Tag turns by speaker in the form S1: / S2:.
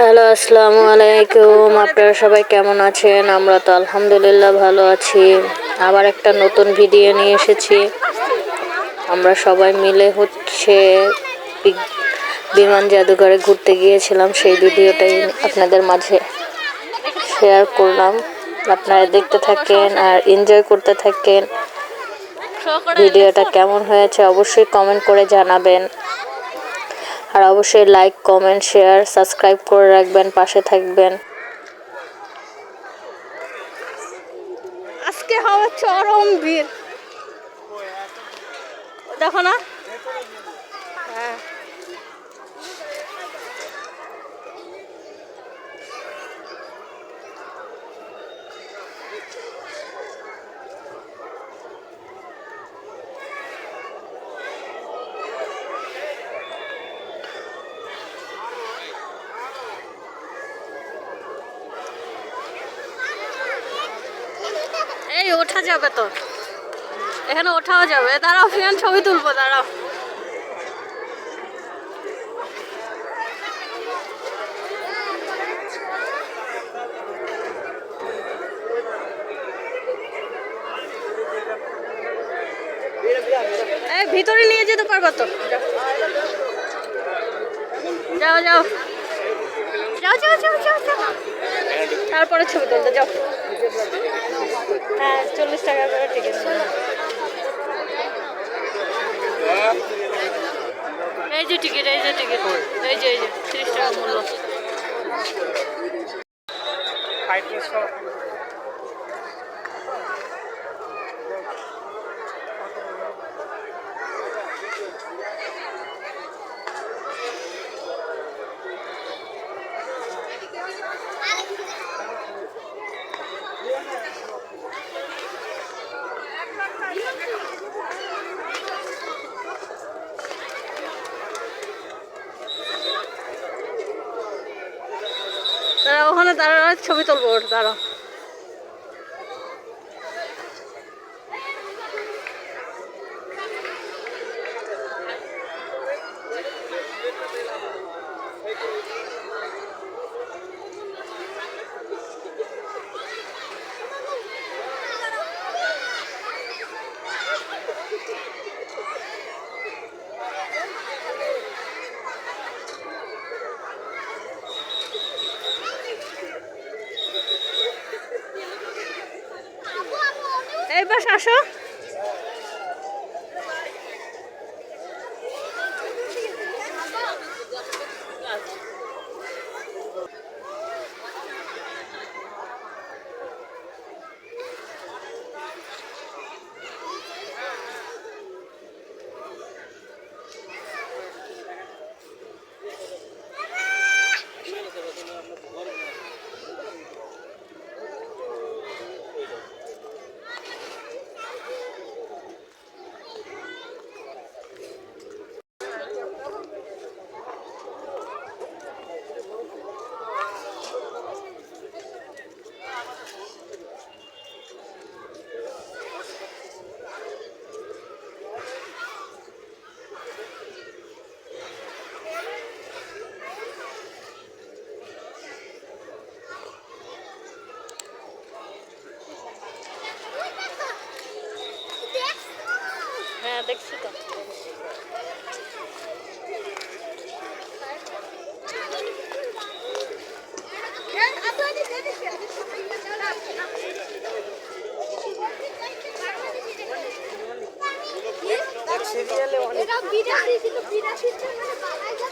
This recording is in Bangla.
S1: হ্যালো, আসসালামু আলাইকুম। আপনারা সবাই কেমন আছেন? আমরা তো আলহামদুলিল্লাহ ভালো আছি। আবার একটা নতুন ভিডিও নিয়ে এসেছি। আমরা সবাই মিলে হচ্ছে বিমান জাদুঘরে ঘুরতে গিয়েছিলাম। সেই ভিডিওটাই আপনাদের মাঝে শেয়ার করলাম। আপনারা দেখতে থাকেন আর এনজয় করতে থাকেন। ভিডিওটা কেমন হয়েছে অবশ্যই কমেন্ট করে জানাবেন। আর অবশ্যই লাইক কমেন্ট শেয়ার সাবস্ক্রাইব করে রাখবেন, পাশে থাকবেন।
S2: আজকে হবে চরম ভিড় দেখো না? এই ওঠা যাবে তো এখানে ওঠাও যাবে। দাঁড়াও, ফিয়ান, ছবি তুলবো, দাঁড়াও। এই ভিতরে নিয়ে যেতে পারব তো। যাও যাও। যাও যাও যাও যাও যাও। তারপরে ছবি তুলতে যাও। হ্যাঁ চল্লিশ টাকা করে টিকিট এই যে টিকিট এই যে টিকিট এই যে এই যে, তিরিশ টাকা মূল্য। ওখানে দাঁড়া ছবি তুলবো দাঁড়া এই পাশ আসো। হ্যাঁ দেখছি তো।
S3: এরা বিদেশি ছিল বিরাশির জন্য বাঙালি